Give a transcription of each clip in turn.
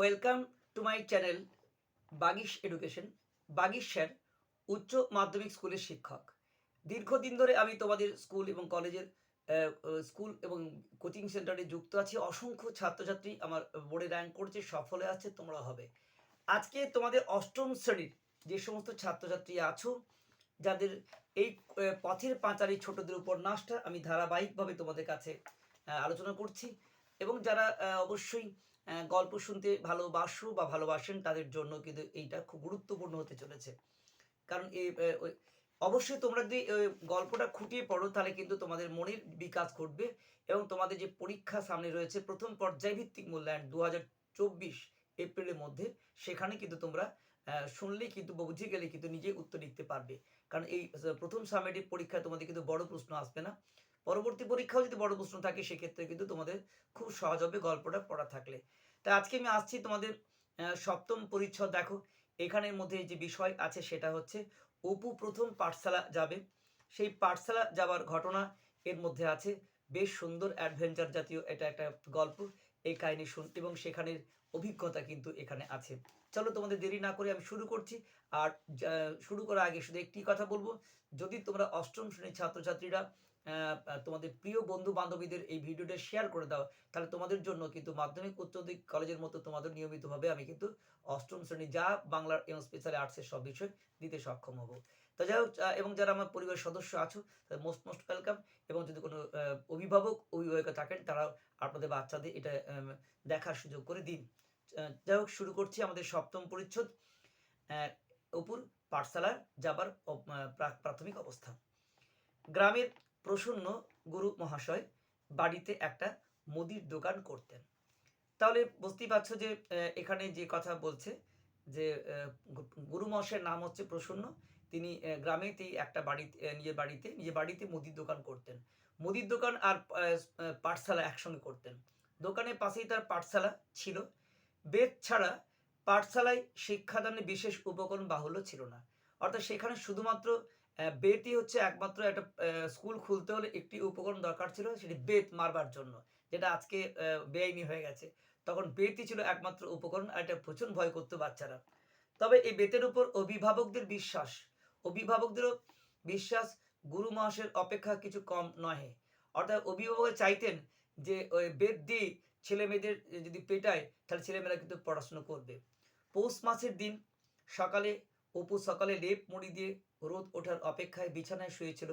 Welcome to my channel Bagish education. Bagish sir, উচ্চ মাধ্যমিক স্কুলের শিক্ষক। দীর্ঘদিন ধরে আমি তোমাদের স্কুল এবং কলেজের স্কুল এবং কোচিং সেন্টারে যুক্ত আছি। অসংখ্য ছাত্রছাত্রী আমার বোর্ডে র্যাঙ্ক করছে, সফলে আছে তোমরা হবে। আজকে তোমাদের অষ্টম শ্রেণির যে সমস্ত ছাত্রছাত্রী আছো, যাদের এই পথের পাঁচালী ছোটদের উপন্যাসটা আমি ধারাবাহিকভাবে তোমাদের কাছে আলোচনা করছি। এবং যারা অবশ্যই গল্প শুনতে ভালোবাসো বা ভালোবাসেন তাদের জন্য কিন্তু এইটা খুব গুরুত্বপূর্ণ হতে চলেছে। কারণ এই অবশ্যই তোমরা যদি গল্পটা খুঁটিয়ে পড়ো তাহলে কিন্তু তোমাদের মনের বিকাশ ঘটবে এবং তোমাদের যে পরীক্ষা সামনে রয়েছে প্রথম পর্যায়ভিত্তিক মূল্যায়ন দু হাজার চব্বিশ এপ্রিলের মধ্যে সেখানে কিন্তু তোমরা আহ, শুনলেই কিন্তু বুঝে গেলে কিন্তু নিজে উত্তর লিখতে পারবে। কারণ এই প্রথম সামেটিভ পরীক্ষায় তোমাদের কিন্তু বড় প্রশ্ন আসবে না। পরবর্তী পরীক্ষাও যদি বড় প্রশ্ন থাকে, সেক্ষেত্রে কিন্তু তোমাদের খুব সহজ হবে গল্পটা পড়া থাকলে। তা আজকে আমি আসছি তোমাদের সপ্তম পরিচ্ছদ দেখো। এখানের মধ্যে যে বিষয় আছে সেটা হচ্ছে, অপু প্রথম পাঠশালা যাবে। সেই পাঠশালা যাওয়ার ঘটনা এর মধ্যে আছে, বেশ সুন্দর অ্যাডভেঞ্চার জাতীয় এটা একটা গল্প, এই কাহিনী শুন, এবং সেখানের অভিজ্ঞতা কিন্তু এখানে আছে। চলো তোমাদের দেরি না করে আমি শুরু করছি। আর শুরু করার আগে শুধু একটি কথা বলব, যদি তোমরা অষ্টম শ্রেণির ছাত্রছাত্রীরা তোমাদের প্রিয় বন্ধু বান্ধবীদের এই ভিডিওটা শেয়ার করে দাও। তাহলে তোমাদের জন্য কিন্তু মাধ্যমিক, উচ্চ মাধ্যমিক কলেজের মতো তোমাদের নিয়মিতভাবে আমি কিন্তু অষ্টম শ্রেণি যা বাংলার এবং স্পেশাল আর্টসের সব বিষয় দিতে সক্ষম হব। তো যাই হোক এবং যারা আমার পরিবারের সদস্য আছো, তাদের মোস্ট মোস্ট ওয়েলকাম এবং যদি কোনো অভিভাবক, অভিভাবিকা থাকেন, তারাও আপনাদের বাচ্চাদের এটা দেখার সুযোগ করে দিন। যাই হোক, শুরু করছি আমাদের সপ্তম পরিচ্ছদ। অপুর পাঠশালার যাবার প্রাথমিক অবস্থা। গ্রামের প্রসন্ন গুরু মহাশয় বাড়িতে একটা মুদির দোকান করতেন। তাহলে বুঝতেই পারছ যে এখানে যে কথা বলছে যে গুরু মহাশয়ের নাম হচ্ছে প্রসন্ন। তিনি গ্রামেতেই একটা বাড়িতে নিজের বাড়িতে নিজের বাড়িতে মুদির দোকান করতেন। মুদির দোকান আর পাঠশালা একসঙ্গে করতেন। দোকানের পাশেই তার পাঠশালা ছিল। বেদ ছাড়া পাঠশালায় শিক্ষাদানে বিশেষ উপকরণ বাহুল্য ছিল না। অর্থাৎ সেখানে শুধুমাত্র বেতই হচ্ছে একমাত্র একটা স্কুল খুলতে হলে একটি উপকরণ দরকার ছিল, সেটি বেত মারবার জন্য, যেটা আজকে বেআইনি হয়ে গেছে। তখন বেতই ছিল একমাত্র উপকরণ আর এটা প্রচুর ভয় করতো বাচ্চারা। তবে এই বেতের উপর অভিভাবকদের বিশ্বাস, অভিভাবকদেরও বিশ্বাস গুরু মহাশয়ের অপেক্ষা কিছু কম নহে। অর্থাৎ অভিভাবক চাইতেন যে ওই বেদ দিয়ে ছেলে মেয়েদের যদি পেটায়, তাহলে ছেলেমেয়েরা কিন্তু পড়াশুনো করবে। পৌষ মাসের দিন সকালে অপু সকালে লেপ মুড়ি দিয়ে রোদ ওঠার অপেক্ষায় বিছানায় শুয়েছিল।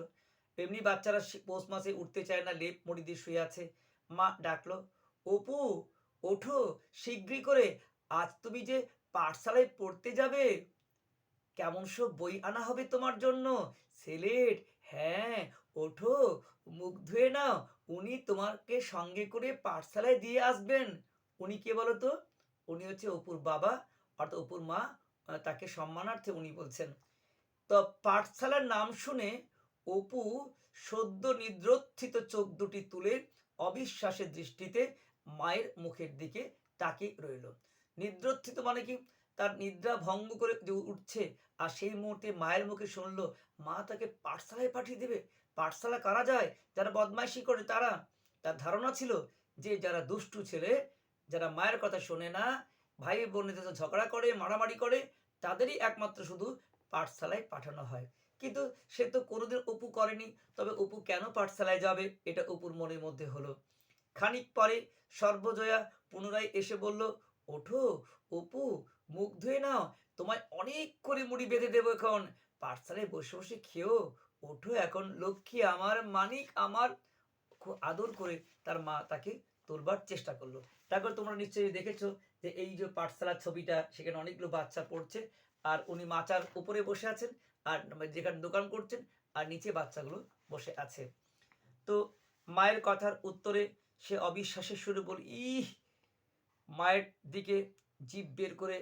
এমনি বাচ্চারা পৌষ মাসে উঠতে চায় না, লেপ মুড়ি দিয়ে শুয়ে আছে। মা ডাকলো অপু ওঠো শীঘ্রই করে। আজ তুমি যে পাঠশালায় পড়তে যাবে, কেমন সব বই আনা হবে তোমার জন্য? সেলেট হ্যাঁ ওঠো, মুখ ধুয়ে নাও। উনি তোমাকে সঙ্গে করে পাঠশালায় দিয়ে আসবেন। উনি কে বলো তো? উনি হচ্ছে অপুর বাবা, অর্থাৎ অপুর মা তাকে সম্মানার্থে উনি বলছেন। তো পাঠশালার নাম শুনে অপু সদ্য নিদ্রোত্থিত চোখ দুটি তুলে অবিশ্বাসের দৃষ্টিতে মায়ের মুখের দিকে তাকিয়ে রইল। নিদ্রোত্থিত মানে কি? তার নিদ্রা ভঙ্গ করে যে উঠছে আর সেই মুহূর্তে মায়ের মুখে শুনলো, মা তাকে পাঠশালায় পাঠিয়ে দেবে? পাঠশালা কারা যায়? যারা বদমাইশি করে তারা? তার ধারণা ছিল যে যারা দুষ্টু ছেলে, যারা মায়ের কথা শোনে না ভাই বোনদের ঝগড়া করে, মারামারি করে তাদেরই একমাত্র শুধু পাঠশালায় পাঠানো হয়। কিন্তু সে তো কোনোদিন অপু করেনি, তবে অপু কেন পাঠশালায় যাবে, এটা অপুর মনের মধ্যে হলো। খানিক পরে সর্বজয়া পুনরায় এসে বলল, ওঠো, অপু, মুখ ধুয়ে নাও, তোমায় অনেক করে মুড়ি বেঁধে দেবো এখন। পাঠশালায় বসে বসে খেও, ওঠো এখন, লক্ষ্মী আমার মানিক আমার। খুব আদর করে তার মা তাকে তোলবার চেষ্টা করল। তারপর তোমরা নিশ্চয়ই দেখেছ যে এই যে পাঠশালার ছবিটা, সেখানে অনেকগুলো বাচ্চা পড়ছে। আর উনি মাচার উপরে বসে আছেন, আর যেখানে দোকান করছেন, আর নিচে বাচ্চাগুলো বসে আছে। তো মায়ের কথার উত্তরে সে অবিশ্বাসের সুরে বল, ইহ! মায়ের দিকে জিভ বের করে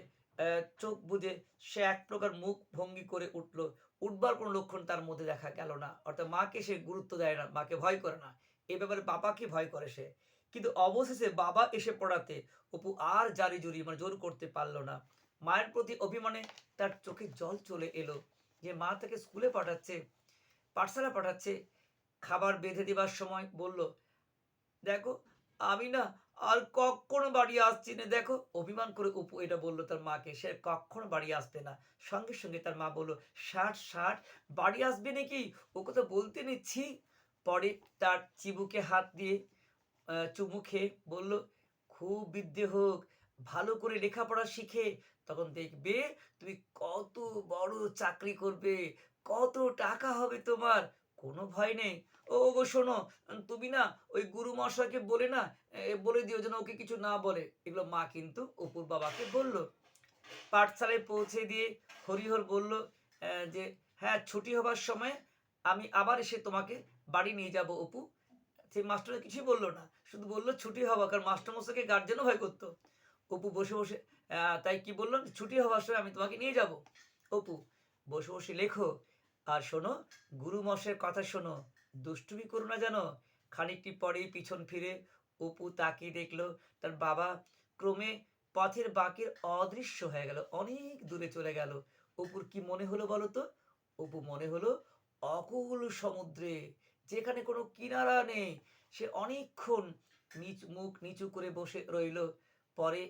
চোখ বুজে সে এক প্রকার মুখ ভঙ্গি করে উঠল। উঠবার কোনো লক্ষণ তার মধ্যে দেখা গেল না। অর্থাৎ মাকে সে গুরুত্ব দেয় না, মাকে ভয় করে না। এ ব্যাপারে বাবাকে ভয় করে সে। কিন্তু অবশেষে বাবা এসে পড়াতে অপু আর জারি জুরি মানে জোর করতে পারল না। মায়ের প্রতি অভিমানে তার চোখে জল চলে এলো। যে মা তাকে স্কুলে পাঠাচ্ছে পাঠশালা পাঠাচ্ছে, খাবার বেঁধে দেবার সময় বলল, দেখো, আমি না আর কখনো বাড়ি আসছি না। দেখো, অভিমান করে অপু এটা বলল তার মাকে। সে কখনো বাড়ি আসবে না। সঙ্গে সঙ্গে তার মা বলল, ষাট ষাট, বাড়ি আসবে নাকি? ও কথা বলতে নিচ্ছি। পরে তার চিবুকে হাত দিয়ে চুমু খেয়ে বলল, খুব বিদ্যে হোক, ভালো করে লেখাপড়া শিখে তখন দেখবে তুমি কত বড় চাকরি করবে, কত টাকা হবে তোমার, কোনো ভয় নেই। ও গো, শোনো, তুমি না ওই গুরু মশাইকে বলে না বলে দিও যেন ওকে কিছু না বলে। এগুলো মা কিন্তু অপুর বাবাকে বলল। পাঠশালায় পৌঁছে দিয়ে হরিহর বলল যে হ্যাঁ ছুটি হবার সময় আমি আবার এসে তোমাকে বাড়ি নিয়ে যাব অপু। সেই মাস্টার কিছুই বলল না। শুধু বলল ছুটি হওয়া কারণ মাস্টারমশাইকে গার্জেনও ভয় করতো। অপু বসে বসে তাই কি বললাম ছুটি হওয়ার সময় আমি তোমাকে নিয়ে যাব। অপু বসে বসে লেখো, আর শোনো গুরু মশের কথা শোনো। দুষ্টুমি করো না জানো খানিকটি পরেই পিছন ফিরে অপু তাকিয়ে দেখল, তার বাবা ক্রমে পথের বাঁকের অদৃশ্য হয়ে গেল, অনেক দূরে চলে গেল। অপুর কি মনে হলো বলো তো? অপু মনে হলো, অকুল সমুদ্রে, যেখানে কোনো কিনারা নেই সে অনেকক্ষণ নিচ, মুখ নিচু করে বসে রইল। পরে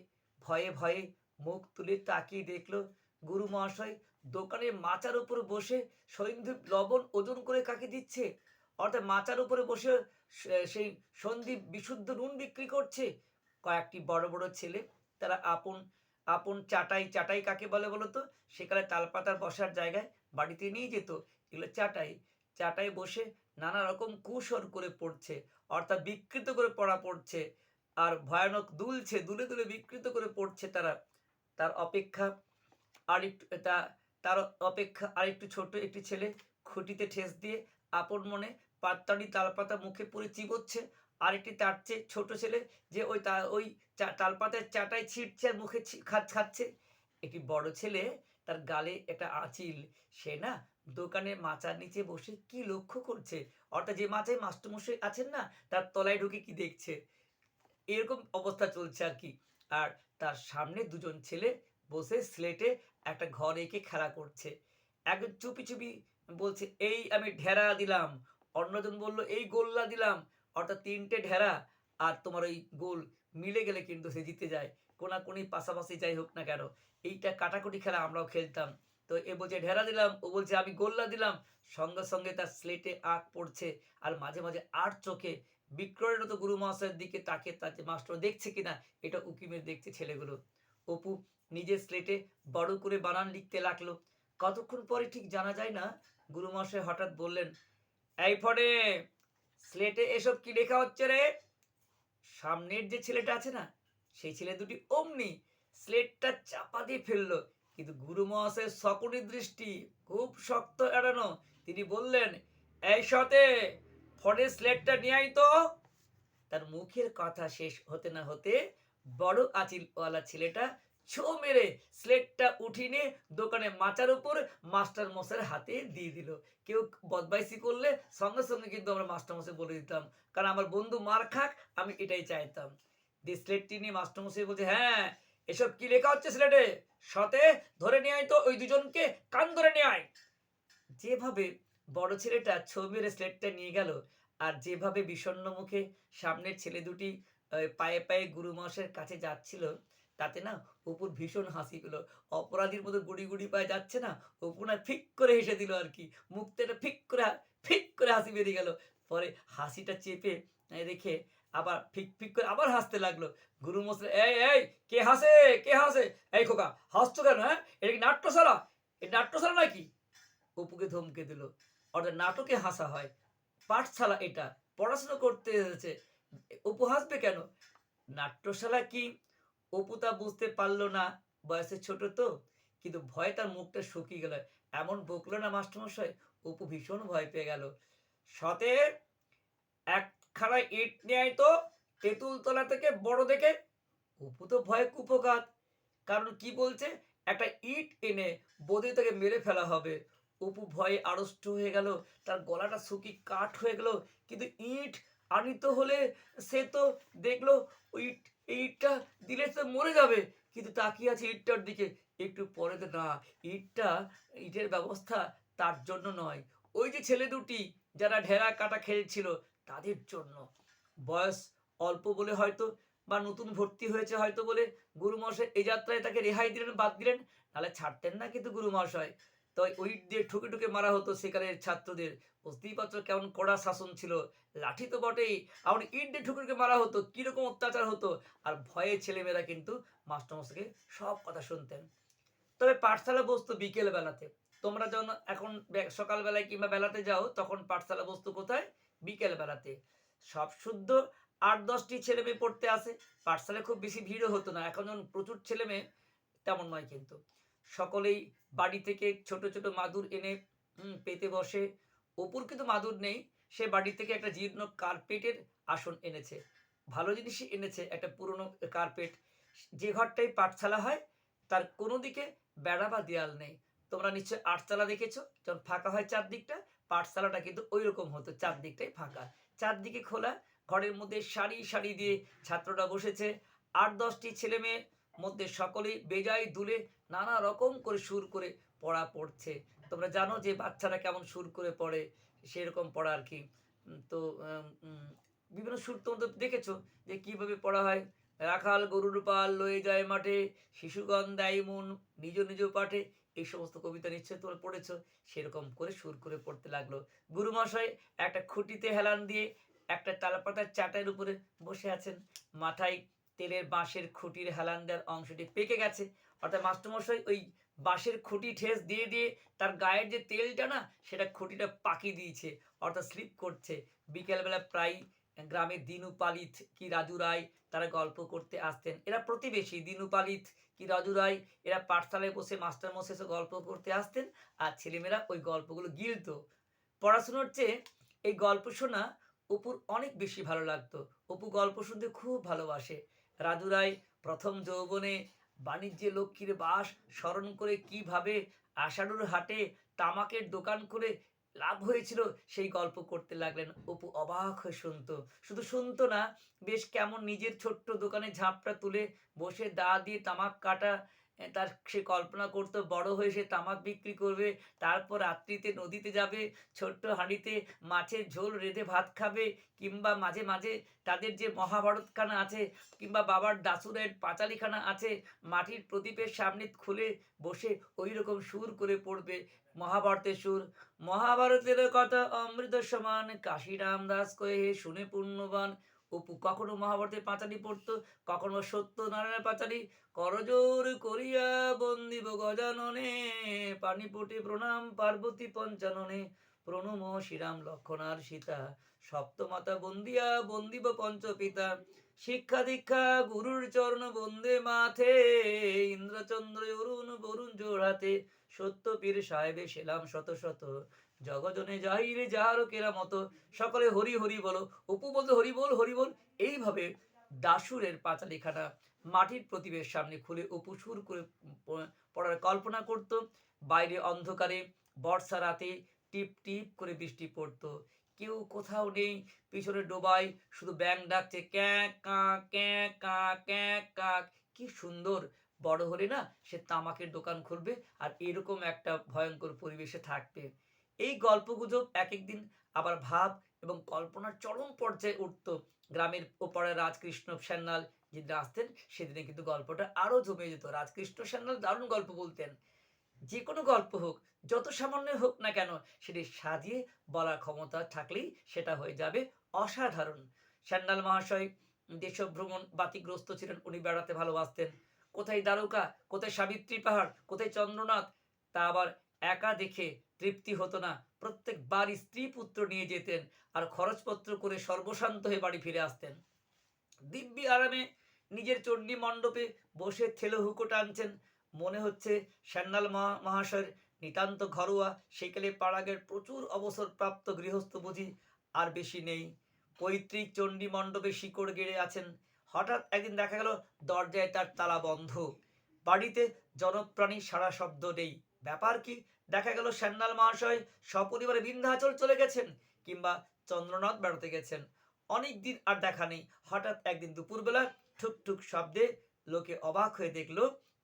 ভয়ে ভয়ে মুখ তুলে তাকিয়ে দেখল গুরু মহাশয় দোকানে মাচার উপর বসে সন্দীপ লবণ ওজন করে কাকে দিচ্ছে? অর্থাৎ মাচার উপরে বসে সেই সন্দীপ বিশুদ্ধ নুন বিক্রি করছে? কয়েকটি বড় বড় ছেলে, তারা আপন আপন চাটাই চাটাই কাকে বলে বলো তো? সেখানে তালপাতার বসার জায়গায় বাড়িতে নিয়ে যেত। এগুলো চাটাই চাটাই বসে নানা রকম কুসর করে পড়ছে, অর্থাৎ বিকৃত করে পড়া পড়ছে, আর ভয়ানক দুলছে, দুলে দুলে বিকৃত করে পড়ছে তারা। তার অপেক্ষা আরেকটু তা, তার অপেক্ষা আরেকটু ছোট একটি ছেলে খুঁটিতে ঠেস দিয়ে আপন মনে পাত্তানি তালপাতা মুখে পুরে চিবোচ্ছে আরেকটি তার চেয়ে ছোট ছেলে যে ওই তা, ওই তালপাতার চাটাই ছিটছে আর মুখে খাচ্ছে। একটি বড় ছেলে তার গালে একটা আঁচিল। সে না দোকানে মাচার নিচে বসে কি লক্ষ্য করছে? অর্থাৎ যে মাচায় মাস্টারমশাই আছেন না, তার তলায় ঢুকে কি দেখছে? এরকম অবস্থা চলছে আর কি। আর তার সামনে দুজন ছেলে বসে স্লেটে একটা ঘর এঁকে খেলা করছে। একজন চুপি চুপি বলছে, এই আমি ঢেরা দিলাম। অন্যজন বলল, এই গোল্লা দিলাম। অর্থাৎ তিনটে ঢেরা আর তোমার ওই গোল মিলে গেলে কিন্তু সে জিতে যায়। কোনাকুনি পাশাপাশি যাই হোক না কেন, এইটা কাটাকুটি খেলা আমরাও খেলতাম। তো এ বলছে ঢেরা দিলাম, ও বলছে, আমি গোল্লা দিলাম। সঙ্গে সঙ্গে তার স্লেটে আঁক পড়ছে আর মাঝে মাঝে আর চোখে বিক্রয়ের তো গুরু মহাশয়ের দিকে তাকে যে মাস্টার দেখছে কিনা, এটা উকিমের দেখছে ছেলেগুলো। অপু নিজের স্লেটে বড় করে বানান লিখতে লাগল। কতক্ষণ পরে ঠিক জানা যায় না, গুরু মহাশয় হঠাৎ বললেন, এই ফটে স্লেটে এসব কি লেখা হচ্ছে রে? সামনের যে ছেলেটা আছে না সেই ছেলে দুটি অমনি স্লেটটা চাপা দিয়ে ফেলল। কিন্তু গুরু মহাশয়ের সকটি দৃষ্টি খুব শক্ত এড়ানো। তিনি বললেন, এই সতে ফটে স্লেটটা নিয়ে আই তো। তার মুখের কথা শেষ হতে না হতে বড় আচিলওয়ালা ছেলেটা ছো মেরে স্লেটটা উঠিয়ে নিয়ে দোকানে মাচার উপর মাস্টার মশাইয়ের হাতে দিয়ে দিল। কেউ বদমাইশি করলে সঙ্গে সঙ্গে কিন্তু আমরা মাস্টার মশাই বলে দিতাম, কারণ আমার বন্ধু মার খাক, আমি এটাই চাইতাম। স্লেটটি নিয়ে মাস্টার মশাই বলছে হ্যাঁ এসব কি লেখা হচ্ছে স্লেটে সতে ধরে নিয়ে আয় তো, ওই দুজনকে কান ধরে নিয়ে আয়। যেভাবে বড় ছেলেটা ছবি মেরে স্লেটটা নিয়ে গেল আর যেভাবে বিষণ্ণ মুখে সামনের ছেলে দুটি পায়ে পায়ে গুরু মহাশয়ের কাছে যাচ্ছিল, তাতে না অপুর ভীষণ হাসি পেল। অপরাধীর মতো গুড়ি গুড়ি পায়ে যাচ্ছে না, অপু না ফিক করে হেসে দিল আর কি। মুখ থেকে ফিক করে ফিক করে হাসি বেরিয়ে গেল। পরে হাসিটা চেপে রেখে আবার ফিক ফিক করে আবার হাসতে লাগল। গুরু মশাই, এই এই, কে হাসে কে হাসে? এই খোকা, হাসছো কেন হ্যাঁ? এটা কি নাট্যশালা? এই নাট্যশালা নাকি? অপুকে ধমকে দিল, অর্থাৎ নাটকে হাসা হয়, পাঠশালা এটা, পড়াশোনা করতে এসেছে। অপু হাসবে কেন? নাট্যশালা কি? অপু তা বুঝতে পারল না, বয়সে ছোট তো, কিন্তু ভয়ে তার মুখটা শুকিয়ে গেল। এমন বকলো না মাস্টারমশাই, অপু ভীষণ ভয় পেয়ে গেল। সতে একখানা ইট নিয়ে তো তেঁতুল তলা থেকে বড় দেখে অপু তো ভয়ে কুপকাত। কারণ কি বলছে? একটা ইট এনে বোধে তাকে মেরে ফেলা হবে। অপু ভয়ে আড়ষ্ট হয়ে গেল, তার গলাটা শুকিয়ে কাঠ হয়ে গেল, কিন্তু ইট আনিত হলে সে তো দেখল ইট ইটটা দিলে সে মরে যাবে। কিন্তু তাকিয়ে আছে ইটটার দিকে। একটু পরে না, ইটটা ইটের ব্যবস্থা তার জন্য নয়। ওই যে ছেলে দুটি, যারা ঢেরা কাটা খেলছিল তাদের জন্য। বয়স অল্প বলে হয়তো বা নতুন ভর্তি হয়েছে হয়তো বলে গুরুমশাই এই যাত্রায় তাকে রেহাই দিলেন, বাদ দিলেন, নাহলে ছাড়তেন না কিন্তু গুরুমশাই তো ওই দিয়ে ঠুকে ঠুকে মারা হতো সেকালের ছাত্রদের। বুঝতেই কেমন কড়া শাসন ছিল। লাঠি তো বটেই। আবার ইট দিয়ে ঠুকে ঠুকে মারা হতো, কীরকম অত্যাচার হতো। আর ভয়ে ছেলেমেয়েরা কিন্তু মাস্টারমশাইকে সব কথা শুনতেন। তবে পাঠশালা বসতো বিকেল বেলাতে তোমরা যখন এখন সকালবেলায় কিংবা বেলাতে যাও, তখন পাঠশালা বস্তু কোথায়? বিকেল বেলাতে সব শুদ্ধ, আট দশটি ছেলে মেয়ে পড়তে আসে। পাঠশালায় খুব বেশি ভিড়ও হতো না। এখন প্রচুর ছেলে মেয়ে, তেমন নয় কিন্তু। সকলেই বাড়ি থেকে ছোট ছোট মাদুর এনে পেতে বসে। অপুর কিন্তু মাদুর নেই। সে বাড়ি থেকে একটা জীর্ণ কার্পেটের আসন এনেছে। ভালো জিনিসই এনেছে একটা পুরনো কার্পেট। যে ঘরটাই পাঠশালা হয়, তার কোনো দিকে বেড়া বা দেয়াল নেই। তোমরা নিশ্চয়ই আটচালা দেখেছ? যখন ফাঁকা হয় চারদিকটা পাঠশালাটা কিন্তু ওই রকম হতো, চারদিকটাই ফাঁকা। চারদিকে খোলা, ঘরের মধ্যে সারি সারি দিয়ে ছাত্ররা বসেছে। আট দশটি ছেলে মেয়ে, মধ্যে সকলেই বেজায় দুলে নানা রকম করে সুর করে পড়া পড়ছে। তোমরা জানো যে বাচ্চারা কেমন সুর করে পড়ে, সেরকম পড়া আর কি। তো বিভিন্ন সুর তোমরা তো দেখেছ যে কীভাবে পড়া হয়? রাখাল, গরুর পাল, লয়ে যায় মাঠে, শিশুগণ দেয় মন, নিজ নিজ পাঠে এই সমস্ত কবিতা নিশ্চয়ই তোমরা পড়েছো। সেরকম করে সুর করে পড়তে লাগল। গুরুমশাই একটা খুঁটিতে হেলান দিয়ে একটা তালপাতার চাটার উপরে বসে আছেন। মাথায় তেলের বাঁশের খুঁটির হেলান দেওয়ার অংশটি পেকে গেছে। অর্থাৎ মাস্টারমশাই ওই বাঁশের খুঁটি ঠেস দিয়ে দিয়ে তার গায়ের যে তেলটা না, সেটা খুঁটিটা পাকিয়ে দিয়েছে, অর্থাৎ স্লিপ করছে। বিকেলবেলা প্রায় গ্রামের দিনু পালিত কি রাজু রায় তারা গল্প করতে আসতেন। এরা প্রতিবেশী দিনু পালিত কি রাজু রায় এরা পাঠশালায় বসে মাস্টার এসে গল্প করতে আসতেন আর ছেলেমেয়েরা ওই গল্পগুলো গিলতো। পড়াশুনোর চেয়ে এই গল্প শোনা অপুর অনেক বেশি ভালো লাগতো। অপু গল্প শুনতে খুব ভালোবাসে। রাজু রায় প্রথম যৌবনে বাণিজ্যে লক্ষ্মীর বাস স্মরণ করে কীভাবে আষাঢ়ুর হাটে তামাকের দোকান করে লাভ হয়েছিল সেই গল্প করতে লাগলেন। অপু অবাক হয়ে শুনতো। শুধু শুনতো না, বেশ কেমন নিজের ছোট্ট দোকানে ঝাঁপটা তুলে বসে দা দিয়ে তামাক কাটা তার সে কল্পনা করতো, বড় হয়ে সে তামাক বিক্রি করবে, তারপর রাত্রিতে নদীতে যাবে, ছোট্ট হাঁড়িতে মাছের ঝোল রেঁধে ভাত খাবে, কিংবা মাঝে মাঝে তাদের যে মহাভারতখানা আছে, কিংবা বাবার দাসুরের পাঁচালিখানা আছে, মাটির প্রদীপের সামনে খুলে বসে ওই রকম সুর করে পড়বে মহাভারতের সুর। মহাভারতের কথা অমৃত সমান কাশিরাম দাস কয়ে শুনে পূর্ণবান অপু, কখনো মহাভারতের পাঁচালি পড়তো, কখনো সত্যনারায়ণের পাঁচালি। করজোর করিয়া বন্দিব গজাননে, পানিপটে প্রণাম পার্বতী পঞ্চাননে। প্রণম শ্রীরাম লক্ষণার সীতা, সপ্তমাতা বন্দিয়া বন্দিব পঞ্চপিতা। শিক্ষা দীক্ষা গুরুর চরণ বন্দে মাথে ইন্দ্রচন্দ্র অরুণ বরুণ জোড়াতে। সত্য পীর সাহেবে সেলাম শত শত। জগজনে যাহার কেরা মতো, সকলে হরি হরি বলো, অপু বলতে হরি বল হরি বল। এইভাবে দাসুরের পাঁচালিখানা মাটির প্রতিবের সামনে খুলে অপু সুর করে পড়ার কল্পনা করত। বাইরে অন্ধকারে বর্ষা রাতে টিপ টিপ করে বৃষ্টি পড়তো। কেউ কোথাও নেই, পিছনে ডোবায় শুধু ব্যাং ডাকছে ক্যাঁ কাঁ ক্যাঁ কাঁ ক্যাঁ কাক কি সুন্দর বড় হলে না সে তামাকের দোকান খুলবে আর এরকম একটা ভয়ঙ্কর পরিবেশে থাকবে। এই গল্পগুজব এক একদিন আবার ভাব এবং কল্পনার চরম পর্যায়ে উঠতো। গ্রামের ওপারে রাজকৃষ্ণ সান্যাল যেদিন আসতেন, সেদিনে কিন্তু গল্পটা আরও জমে যেত। রাজকৃষ্ণ সান্যাল দারুণ গল্প বলতেন। যে কোনো গল্প হোক, যত সামান্য হোক না কেন, সেটি সাজিয়ে বলার ক্ষমতা থাকলেই সেটা হয়ে যাবে অসাধারণ। সান্যাল মহাশয় দেশভ্রমণ বাতিগ্রস্ত ছিলেন, উনি বেড়াতে ভালোবাসতেন। কোথায় দ্বারকা, কোথায় সাবিত্রী পাহাড়, কোথায় চন্দ্রনাথ? তা আবার একা দেখে তৃপ্তি হতো না। প্রত্যেকবার স্ত্রী পুত্র নিয়ে যেতেন আর খরচপত্র করে সর্বশান্ত হয়ে বাড়ি ফিরে আসতেন। দিব্যি আরামে নিজের চণ্ডী মণ্ডপে বসে ছেলে হুকো টানছেন। মনে হচ্ছে মহা- মহাশয়ের নিতান্ত ঘরোয়া, সেকালে পাড়াগের প্রচুর অবসরপ্রাপ্ত গৃহস্থ বুঝি আর বেশি নেই। পৈতৃক চণ্ডী মণ্ডপে শিকড় গেড়ে আছেন হঠাৎ একদিন দেখা গেল দরজায় তার তালা বন্ধ। বাড়িতে জনপ্রাণী সারা শব্দ নেই। ব্যাপার কি? দেখা গেল সান্যাল মহাশয় সপরিবারে বিন্ধ্যাচল চলে গেছেন কিংবা চন্দ্রনাথ বেড়াতে গেছেন। অনেক দিন আর দেখা নেই। হঠাৎ একদিন দুপুরবেলা ঠুক ঠুক শব্দে লোকে অবাক হয়ে দেখল,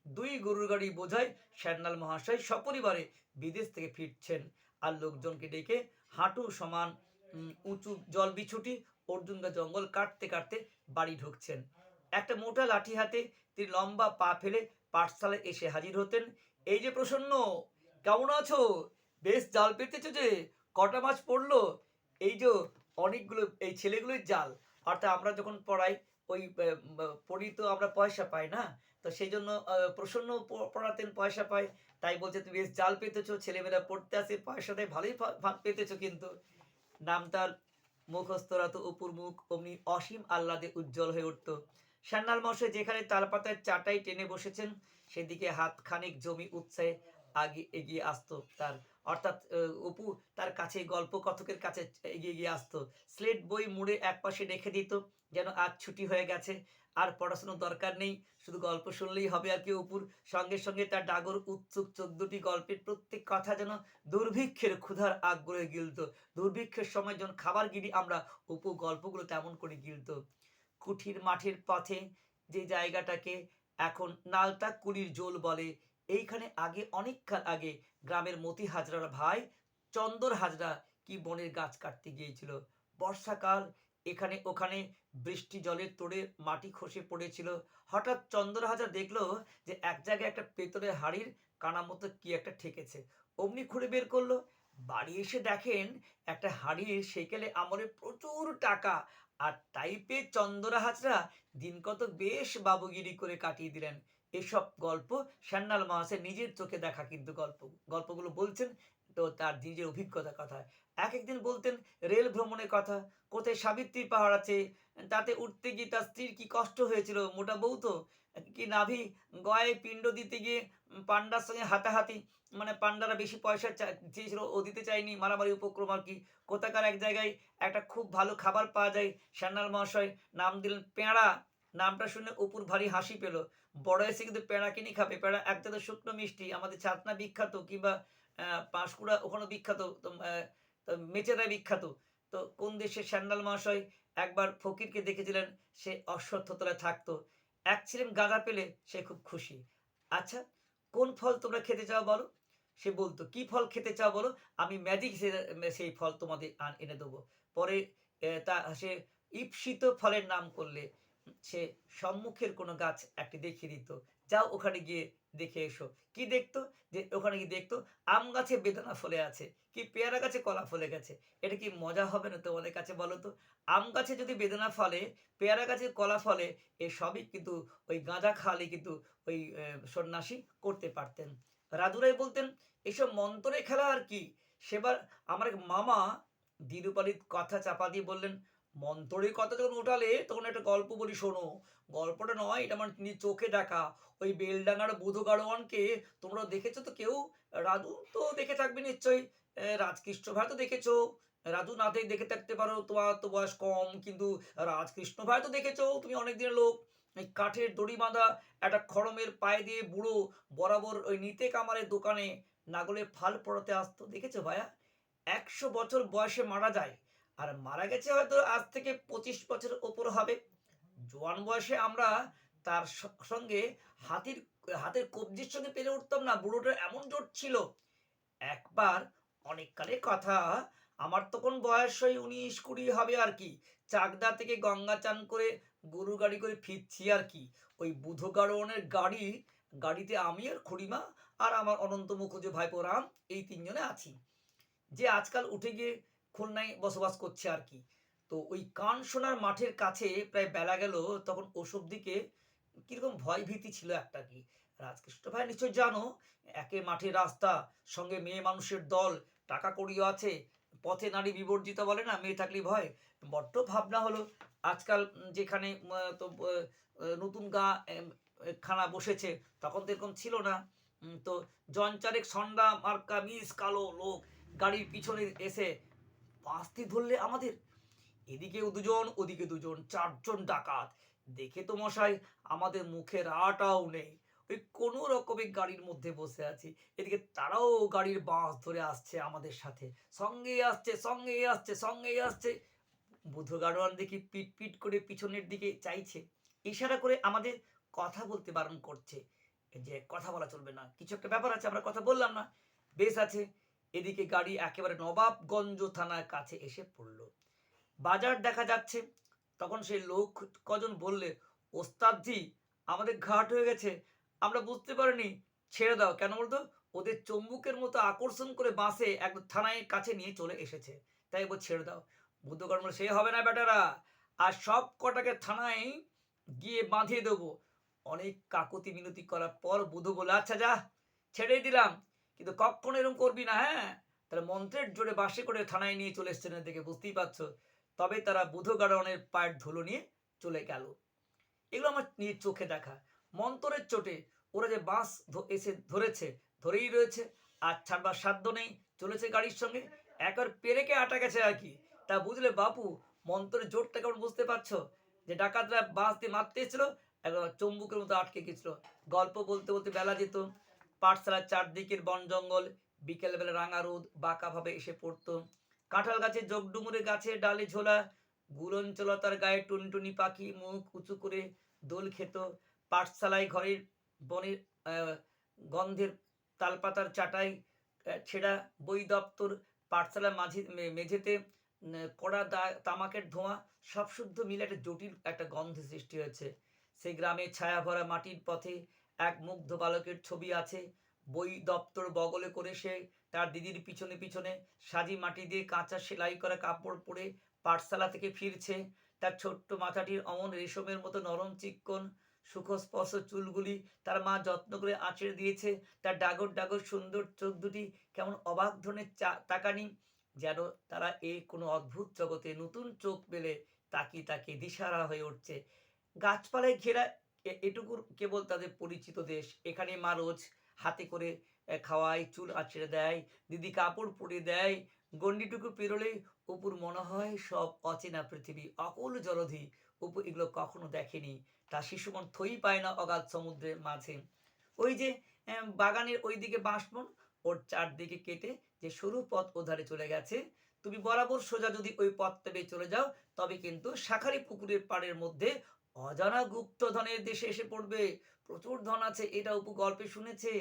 দুই গরুর গাড়ি বোঝায় সান্যাল মহাশয় সপরিবারে বিদেশ থেকে ফিরছেন। আর লোকজনকে ডেকে হাঁটু সমান উঁচু জল বিছুটি অর্জুনগা জঙ্গল কাটতে কাটতে বাড়ি ঢুকছেন। একটা মোটা লাঠি হাতে তিনি লম্বা পা ফেলে পাঠশালায় এসে হাজির হতেন। এই যে প্রসন্ন, কেমন আছো? বেশ জাল পেতেছো যে, কটা মাছ পড়ল? এই যে অনেকগুলো, এই ছেলেগুলোর জাল। অর্থাৎ আমরা যখন পড়াই, ওই পড়ি তো আমরা পয়সা পাই না? তো সেই জন্য প্রসন্ন পড়াতেন পয়সা পায়। তাই বলছে, তুমি বেশ জাল পেতেছো ছেলেমেয়েরা পড়তে আসে, পয়সা দেয়, ভালোই পেতেছো কিন্তু। নাম তার মুখস্থরাত উপর মুখ অমনি অসীম আহ্লাদে উজ্জ্বল হয়ে উঠত। সান্নাল মশাই যেখানে তালপাতার চাটাই টেনে বসেছেন, সেদিকে হাত খানিক জমি উৎসাহে আগে এগিয়ে আসতো তার। অর্থাৎ অপু তার কাছে গল্প কথকের কাছে এগিয়ে গিয়ে আসতো। স্লেট বই মুড়ে একপাশে রেখে দিত, যেন আজ ছুটি হয়ে গেছে। আর পড়াশোনার দরকার নেই। শুধু গল্প শুনলেই হবে আর কি অপুর। সঙ্গে সঙ্গে তার ডাগর উৎসুক চোদ্দটি গল্পের প্রত্যেক কথা যেন দুর্ভিক্ষের ক্ষুধার আগ্রহে গিলত। দুর্ভিক্ষের সময় যখন খাবার গিরি আমরা, অপু গল্পগুলো তেমন করে গিলত। কুঠির মাঠের পথে যে জায়গাটাকে এখন নালতা কুলির জোল বলে, এইখানে আগে অনেককাল আগে গ্রামের মতি হাজরার ভাই চন্দর হাজরা কি বনের গাছ কাটতে গিয়েছিল। বর্ষাকাল, এখানে ওখানে বৃষ্টি জলের তোড়ে মাটি খসে পড়েছিল। হঠাৎ চন্দর হাজরা দেখল যে এক জায়গায় একটা পেতলের হাড়ির কানা মতো কি একটা ঠেকেছে। অমনি খুঁড়ে বের করল, বাড়ি এসে দেখেন একটা হাড়ির সেকেলে আমরে প্রচুর টাকা, আর তাই পেয়ে চন্দরা হাজরা দিন কত বেশ বাবুগিরি করে কাটিয়ে দিলেন। এসব গল্প সান্নাল মহাশয় নিজের চোখে দেখা কিন্তু গল্প, গল্পগুলো বলছেন তো তার নিজের অভিজ্ঞতার কথা। এক একদিন বলতেন, রেল ভ্রমণের কথা, কোথায় সাবিত্রী পাহাড় আছে তাতে উঠতে গিয়ে তার স্ত্রীর কি কষ্ট হয়েছিল, মোটা বউ তো? কি নাভি গয়ে পিণ্ড দিতে গিয়ে পান্ডার সঙ্গে হাতাহাতি? মানে পান্ডারা বেশি পয়সা চেয়েছিল, ও দিতে চায়নি। মারামারি উপক্রম আর কি? কোথাকার এক জায়গায় একটা খুব ভালো খাবার পাওয়া যায় সান্নাল মহাশয়। নাম দিলেন পেঁড়া। নামটা শুনে অপুর ভারী হাসি পেল। বড় এসে কিন্তু পেঁড়া কিনে খাবে। পেঁড়া এক জাতের শুকনো মিষ্টি। আমাদের ছাতনা বিখ্যাত কিংবা পাঁশকুড়া ওখানে বিখ্যাত। তো বিখ্যাত। তো কোন দেশের স্যান্ডাল মহাশয় একবার ফকিরকে দেখেছিলেন, সে অশ্বত্থতলায় থাকতো। এক ছিলেন গাঁদা পেলে সে খুব খুশি। আচ্ছা কোন ফল তোমরা খেতে চাও বলো? সে বলতো, কি ফল খেতে চাও বলো? আমি ম্যাজিক সেই ফল তোমাদের এনে দেবো। পরে তা, সে ঈপ্সিত ফলের নাম করলে, সে সম্মুখের কোনো গাছ একটি দেখিয়ে দিত। যাও ওখানে গিয়ে দেখে এসো। কি দেখতো? যে ওখানে গিয়ে দেখতো, আম গাছে বেদানা ফলে আছে। কি পেয়ারা গাছে কলা ফলে গেছে? এটা কি মজা হবে না তোমাদের কাছে বলো তো? আম গাছে যদি বেদনা ফলে পেয়ারা গাছে কলা ফলে, এ সবই কিন্তু ওই গাঁজা খাওয়ালে কিন্তু ওই সন্ন্যাসী করতে পারতেন। রাজুরাই বলতেন, এসব মন্ত্রে খেলা আর কি? সেবার আমার মামা দিরুপালির কথা চাপা দিয়ে বললেন মন্ত্রের কথা যখন উঠালে তখন একটা গল্প বলি শোনো। গল্পটা নয়, এটা আমার চোখে দেখা। ওই বেলডাঙ্গার বুধ গাড়োয়ানকে তোমরা দেখেছ তো কেউ? রাজু তো দেখে থাকবে নিশ্চয়ই। রাজকৃষ্ণ ভাই তো দেখেছ। রাজু নাথেই দেখে থাকতে পারো, তোমার তো বয়স কম, কিন্তু রাজকৃষ্ণ ভাই তো দেখেছ, তুমি অনেক দিনের লোক। এই কাঠের দড়ি বাঁধা, একটা খড়মের পায়ে দিয়ে বুড়ো, বরাবর ওই নিতে কামারের দোকানে নাগলে ফাল পড়াতে আসতো। দেখেছ ভাইয়া? একশো বছর বয়সে মারা যায়, আর মারা গেছে হয়তো আজ থেকে পঁচিশ বছর ওপর হবে। জোয়ান বয়সে আমরা তার সঙ্গে হাতির, হাতের কবজির সঙ্গে পেরে উঠতাম না বুড়োটা এমন জোর ছিল। একবার অনেককালের কথা। আমার তখন বয়স ওই উনিশ কুড়ি হবে আর কি। চাকদা থেকে গঙ্গা চান করে গরু গাড়ি করে ফিরছি আর কি। ওই বুধ গাড়োয়ানের গাড়ি, গাড়িতে আমি আর খুড়িমা আর আমার অনন্ত মুখোজ ভাইপো রাম এই তিনজনে আছি। যে আজকাল উঠে গিয়ে খুলনায় বসবাস করছে আর কি। তো ওই কান সোনার মাঠের কাছে প্রায় বেলা গেল, তখন ওসব দিকে কীরকম ভয় ভীতি ছিল একটা কি। রাজকৃষ্ণ ভাই নিশ্চয় জানো, একে মাঠের রাস্তা, সঙ্গে মেয়ে মানুষের দল টাকা কড়িও আছে, পথে নারী বিবর্জিত বলে না, মেয়ে থাকলে ভয়। বড্ড ভাবনা হলো, আজকাল যেখানে তো নতুন গা খানা বসেছে, তখন তো এরকম ছিল না। তো জনচারেক সন্ডা, মার্কা, মিস, কালো লোক গাড়ির পিছনে এসে পাস্তি ধরলে আমাদের। এদিকে দুজন, ওদিকে দুজন, চারজন ডাকাত। দেখে তো মশাই, আমাদের মুখের আটাও নেই। ওই কোনো রকমের গাড়ির মধ্যে বসে আছি। এদিকে তারাও গাড়ির বাঁশ ধরে আসছে আমাদের সাথে। সঙ্গে আসছে সঙ্গে আসছে সঙ্গে আসছে। বুধ গাড়োয়ান দেখি পিট পিট করে পিছনের দিকে চাইছে। ইশারা করে আমাদের কথা বলতে বারণ করছে। যে কথা বলা চলবে না। কিছু একটা ব্যাপার আছে, আমরা কথা বললাম না। বেশ আছে। এদিকে গাড়ি একেবারে নবাবগঞ্জ থানার কাছে এসে পড়ল। বাজার দেখা যাচ্ছে। তখন সেই লোক কজন বললে, ওস্তাদজি, আমাদের ঘাট হয়ে গেছে। আমরা বুঝতে পারিনি। ছেড়ে দাও, কেন বলতো? ওদের চম্বুকের মতো আকর্ষণ করে বাসে একদম থানায় কাছে নিয়ে চলে এসেছে। তাই ও ছেড়ে দাও। বুদ্ধকর্ম সে হবে না বেটারা। আর সব কটাকে থানায় গিয়ে বাঁধিয়ে দেবো। অনেক কাকুতি মিনতি করার পর বুধ বলে আচ্ছা যা, ছেড়েই দিলাম। কিন্তু কখনো এরকম করবি না হ্যাঁ? তারা মন্ত্রের জোরে বাসে করে থানায় নিয়ে চলে এসছেন দেখে বুঝতেই পারছ। তবে তারা বুধ বুধগাড়নের পায়ের ধুলো নিয়ে চলে গেল। এগুলো আমার নিয়ে চোখে দেখা। মন্ত্রের চোটে ওরা যে বাস এসে ধরেছে, ধরেই রয়েছে। আর ছাড়বার সাধ্য নেই, চলেছে গাড়ির সঙ্গে। একবার পেরেকে আটা গেছে আর কি। তা বুঝলে বাপু, মন্তরের জোরটা কেমন বুঝতে পারছ? যে ডাকাতরা বাস দিয়ে মারতে এসেছিল একবার চম্বুকের মতো আটকে গেছিল। গল্প বলতে বলতে বেলা যেত। পাঠশালার চারদিকের বন জঙ্গল, বিকেলবেলা রাঙা রোদ, বাঁকাভাবে এসে পড়তো। কাঁঠাল গাছে জগডুমুরে গাছে ডালে ঝোলা। গুলঞ্চলতার গায়ে টুনটুনি পাখি মুখ উঁচু করে দোল খেত। পাঠশালায় ঘরের বনের গন্ধের তালপাতার চাটাই ছেঁড়া বই দপ্তর পাঠশালার মাঝে মেঝেতে কড়া দা- তামাকের ধোঁয়া, সব শুদ্ধ মিলে একটা জটিল একটা গন্ধ সৃষ্টি হয়েছে। সেই গ্রামে ছায়া ভরা মাটির পথে এক মুগ্ধ বালকের ছবি আছে। বই দপ্তর বগলে করে সে তার দিদির পিছনে পিছনে সাজি মাটি দিয়ে কাঁচা সেলাই করা কাপড় পরে পাঠশালা থেকে ফিরছে। তার ছোট্ট মাথাটির অমন রেশমের মতো নরম চিক্কন সুখস্পর্শ চুলগুলি তার মা যত্ন করে আঁচড়ে দিয়েছে। তার ডাগর ডাগর সুন্দর চোখ দুটি কেমন অবাক ধরনের তাকানি যেন তারা এই কোনো অদ্ভুত জগতে নতুন চোখ পেলে তাকিয়ে তাকিয়ে দিশারা হয়ে উঠছে। গাছপালায় ঘেরা এটুকুর কেবল তাদের পরিচিত দেশ। এখানে মা রোজ হাতে করে খাওয়ায়, চুল আঁচড়ে দেয়, দিদি কাপড় পরে দেয় গন্ডিটুকু পেরোলেই উপর মনে হয় সব অচেনা পৃথিবী, অকল জলধি। উপর এগুলো কখনো দেখেনি। তা শিশুমন থই পায় না অগাধ সমুদ্রের মাঝে। ওই যে বাগানের ওইদিকে বাঁশবন ওর চারদিকে কেটে যে সরু পথ ওধারে চলে গেছে। তুমি বরাবর সোজা যদি ওই পথটা বেয়ে চলে যাও, তবে কিন্তু শাখারি পুকুরের পাড়ের মধ্যে অজানা গুপ্ত ধনের দেশে এসে পড়বে। প্রচুর ধন আছে, এটা উপু গল্পে শুনেছে।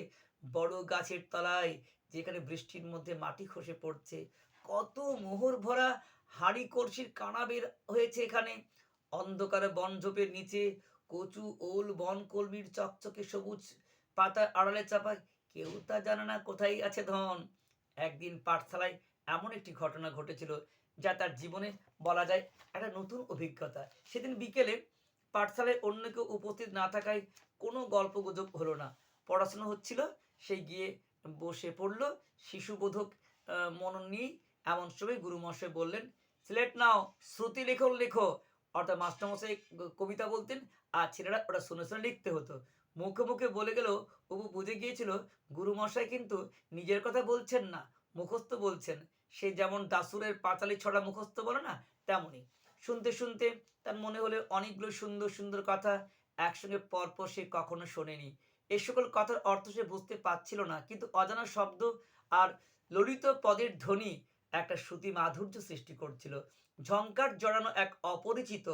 বড় গাছের তলায়, যেখানে বৃষ্টির মধ্যে মাটি খসে পড়ছে। কত মোহর ভরা হাড়ি কলসির কানা বের হয়েছে এখানে। অন্ধকারে বনঝোপের নিচে কচু, ওল, বন, কলমির চকচকে সবুজ পাতার আড়ালে চাপায় কেউ তা জানে না কোথায় আছে ধন। একদিন পাঠশালায় এমন একটি ঘটনা ঘটেছিল যা তার জীবনে বলা যায় একটা নতুন অভিজ্ঞতা। সেদিন বিকেলে পাঠশালায় অন্য কেউ উপস্থিত না থাকায় কোনো গল্পগুজব হলো না। পড়াশোনা হচ্ছিল, সে গিয়ে বসে পড়ল শিশুবোধক মনন নিয়ে এমন সময় গুরুমশাই বললেন, সিলেট নাও, শ্রুতি লেখো লেখো। অর্থাৎ মাস্টারমশাই কবিতা বলতেন আর ছেলেরা ওটা শুনে শুনে লিখতে হতো। মুখে মুখে বলে গেলেও অপু বুঝে গিয়েছিল, গুরুমশাই কিন্তু নিজের কথা বলছেন না, মুখস্থ বলছেন। সে যেমন দাসুরের পাঁচালি ছড়া মুখস্থ বলে না তেমনই শুনতে শুনতে তার মনে হলে অনেকগুলো সুন্দর সুন্দর কথা একসঙ্গে পরপর সে কখনো শোনেনি। এ সকল কথার অর্থ সে বুঝতে পারছিল না, কিন্তু অজানা শব্দ আর ললিত পদের ধ্বনি একটা শ্রুতি মাধুর্য সৃষ্টি করছিল। ঝঙ্কার জড়ানো এক অপরিচিত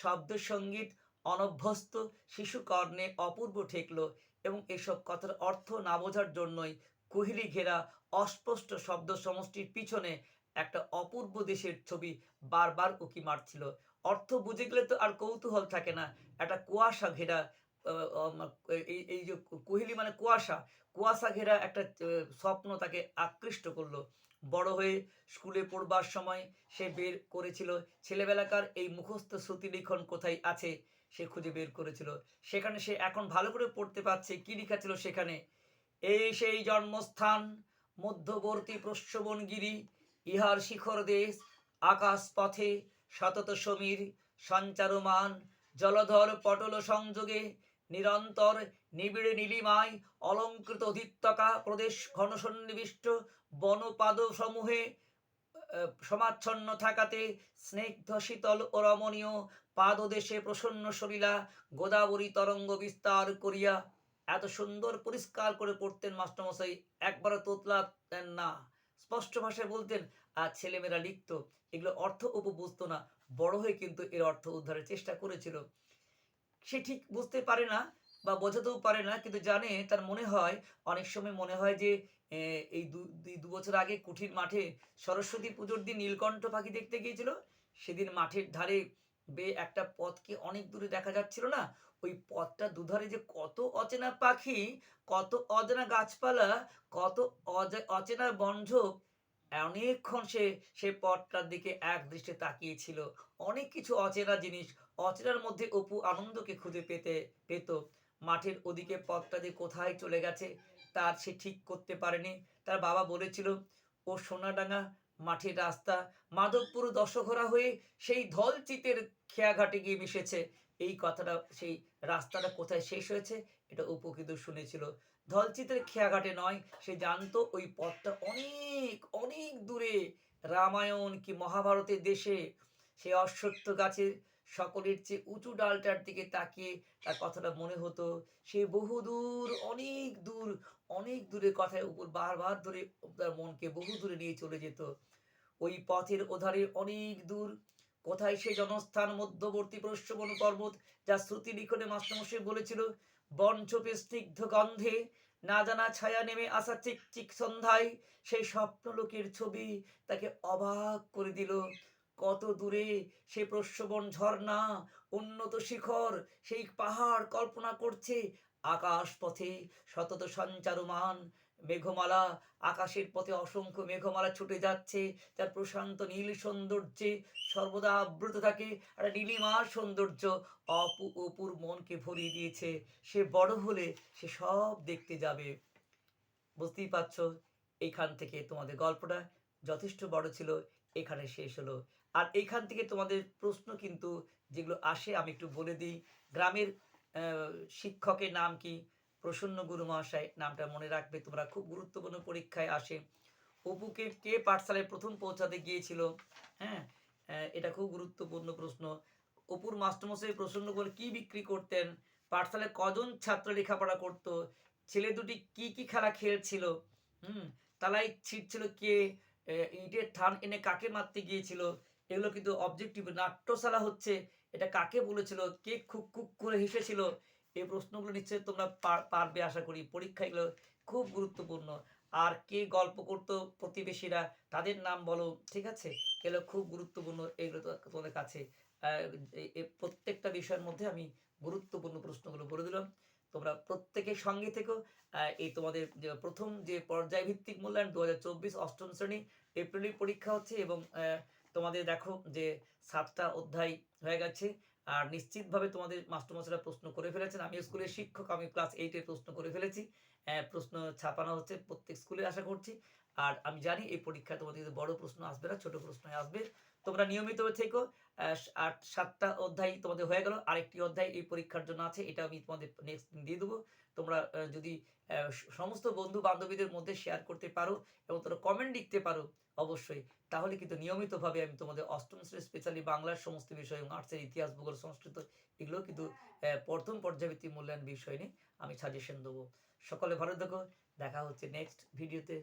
শব্দ সংগীত অনভ্যস্ত শিশু কর্ণে অপূর্ব ঠেকল এবং এসব কথার অর্থ না বোঝার জন্যই কুহিলি ঘেরা অস্পষ্ট শব্দ সমষ্টির পিছনে একটা অপূর্ব দেশের ছবি বারবার উকি মারছিল। অর্থ বুঝে গেলে তো আর কৌতূহল থাকে না। একটা কুয়াশা ঘেরা এই যে কুহিলি মানে কুয়াশা কুয়াশা ঘেরা একটা স্বপ্ন তাকে আকৃষ্ট করল। বড় হয়ে স্কুলে পড়বার সময় সে বের করেছিল। ছেলেবেলাকার এই মুখস্থ শ্রুতি লিখন কোথায় আছে সে খুঁজে বের করেছিল। সেখানে সে এখন ভালো করে পড়তে পারছে, কি লেখা ছিল সেখানে? এই সেই জন্মস্থান, মধ্যবর্তী প্রশ্রবণগিরি ইহার শিখর দেশ, আকাশ পথে, সতত সমীর, সঞ্চারমান, জলধর পটল সংযোগে নিরন্তর নিবিড়ে নীলিমায় অলঙ্কৃত অধিত্যকা প্রদেশ ঘনসন্নিবিষ্ট বনপাদ সমূহে সমাচ্ছন্ন থাকাতে স্নিগ্ধ শীতল ও রমণীয় পাদদেশে প্রসন্ন সলিলা গোদাবরী তরঙ্গ বিস্তার করিয়া এত সুন্দর পরিষ্কার করে পড়তেন মাস্টারমশাই। একবারও তোতলা দেন না। স্পষ্ট ভাষায় বলতেন আর ছেলেমেয়েরা লিখতো এগুলো অর্থ উপ না। বড় হয়ে কিন্তু এর অর্থ উদ্ধারের চেষ্টা করেছিল। সে ঠিক বুঝতে পারে না বা বোঝাতেও পারে না, কিন্তু জানে, তার মনে হয়, অনেক সময় মনে হয় যে এই দু বছর আগে কুঠির মাঠে সরস্বতী পুজোর দিন নীলকণ্ঠ পাখি দেখতে গিয়েছিল। সেদিন মাঠের ধারে বেয়ে একটা পথকে অনেক দূরে দেখা যাচ্ছিল না? ওই পথটা দুধারে যে কত অচেনা পাখি, কত অজানা গাছপালা, কত অচেনা বনঝোপ, অনেকক্ষণ সে সে পথটার দিকে এক দৃষ্টে তাকিয়েছিল। অনেক কিছু অচেনা জিনিস অচেনার মধ্যে অপু আনন্দকে খুঁজে পেতে পেত। মাঠের ওদিকে পথটা দিয়ে কোথায় চলে গেছে, তার সে ঠিক করতে পারেনি। তার বাবা বলেছিল, ও সোনাডাঙ্গা মাঠের রাস্তা, মাধবপুর দশঘরা হয়ে সেই ধলচিতের খেয়াঘাটে গিয়ে মিশেছে। এই কথাটা, সেই রাস্তাটা কোথায় শেষ হয়েছে, এটা অপু কিন্তু শুনেছিল। ধলচিতের খেয়াঘাটে নয়, সে জানতো ওই পথটা অনেক অনেক দূরে। রামায়ণ কি মহাভারতের দেশে, সে অশ্বত্থ গাছের সকলের চেয়ে উঁচু ডালটার দিকে তাকিয়ে তার কথাটা মনে হতো। সে বহু দূর অনেক দূর, অনেক দূরে কথায় উপর বারবার ধরে তার মনকে বহু দূরে নিয়ে চলে যেত। ওই পথের ওধারে অনেক দূর। কোথায় সে জনস্থান মধ্যবর্তী প্রশ্রবণ পর্বত যা শ্রুতি লিখনে মাস্টারমশাই বলেছিল, বন চোপে স্নিগ্ধ গন্ধে, না জানা ছায়া নেমে আসা চিক চিক সন্ধ্যায়, সেই স্বপ্নলোকের ছবি তাকে অবাক করে দিল। কত দূরে সে প্রশ্রবণ ঝর্ণা, উন্নত শিখর, সেই পাহাড় কল্পনা করছে আকাশ পথে সতত সঞ্চারমান মেঘমালা। আকাশের পথে অসংখ্য মেঘমালা ছুটে যাচ্ছে, তার প্রশান্ত নীল সৌন্দর্যে সর্বদা আবৃত থাকে। একটা নীলিমার সৌন্দর্য অপু, অপুর মনকে ভরিয়ে দিয়েছে। সে বড় হলে সে সব দেখতে যাবে। বুঝতেই পারছ এইখান থেকে তোমাদের গল্পটা যথেষ্ট বড় ছিল, এখানে শেষ হলো। আর এইখান থেকে তোমাদের প্রশ্ন কিন্তু যেগুলো আসে, আমি একটু বলে দিই। গ্রামের শিক্ষকের নাম কি? প্রসন্ন গুরু মহাশয় নামটা মনে রাখবে, তোমরা খুব গুরুত্বপূর্ণ পরীক্ষায় আসে। অপুকে কে পাঠশালায় প্রথম পৌঁছাতে গিয়েছিল? হ্যাঁ এটা খুব গুরুত্বপূর্ণ প্রশ্ন। অপুর মাস্টারমশাই প্রসন্ন করে কি বিক্রি করতেন? পাঠশালায় কজন ছাত্র লেখাপড়া করত? ছেলে দুটি কি কি খেলা খেলছিল? হুম তালাই ছিটছিল কে? ইটের থান এনে কাকে মারতে গিয়েছিল? এগুলো কিন্তু অবজেক্টিভ নাট্যশালা হচ্ছে। এটা কাকে বলেছিল? কে খুব খুব করে হেসেছিল? এই প্রশ্নগুলো নিশ্চয়ই তোমরা পারবে আশা করি। পরীক্ষা এগুলো খুব গুরুত্বপূর্ণ। আর কে গল্প করতো প্রতিবেশীরা, তাদের নাম বলো, ঠিক আছে? এগুলো খুব গুরুত্বপূর্ণ, এগুলো তোমাদের কাছে। প্রত্যেকটা বিষয়ের মধ্যে আমি গুরুত্বপূর্ণ প্রশ্নগুলো বলে দিলাম। তোমরা প্রত্যেকের সঙ্গে থেকো। এই তোমাদের যে প্রথম যে পর্যায় ভিত্তিক মূল্যায়ন, দু হাজার চব্বিশ অষ্টম শ্রেণি এপ্রিলে পরীক্ষা হচ্ছে এবং তোমাদের দেখো যে সাতটা অধ্যায় হয়ে গেছে। আর নিশ্চিতভাবে তোমাদের মাস্টারমশাইরা প্রশ্ন করে ফেলেছেন। আমি স্কুলের শিক্ষক, আমি ক্লাস এইটের প্রশ্ন করে ফেলেছি। প্রশ্ন ছাপানো হচ্ছে প্রত্যেক স্কুলে আশা করছি। আর আমি জানি এই পরীক্ষায় তোমাদের বড় প্রশ্ন আসবে না, ছোট প্রশ্ন আসবে। তোমরা নিয়মিত থেকো। আট সাতটা অধ্যায় তোমাদের হয়ে গেল। আরেকটি অধ্যায় এই পরীক্ষার জন্য আছে, এটা আমি তোমাদের নেক্সট দিয়ে দেবো। তোমরা যদি সমস্ত বন্ধু বান্ধবীদের মধ্যে শেয়ার করতে পারো এবং তোমরা কমেন্ট লিখতে পারো অবশ্যই, তাহলে কিন্তু নিয়মিতভাবে আমি তোমাদের অষ্টম শ্রেণি স্পেশালি বাংলার সমস্ত বিষয় এবং আর্টসের ইতিহাস, ভূগোল, সংস্কৃত এগুলো কিন্তু প্রথম পর্যাবৃত্তি মূল্যায়ন বিষয় নিয়ে আমি সাজেশন দেবো। সকলে ভালো থেকো। দেখা হচ্ছে নেক্সট ভিডিওতে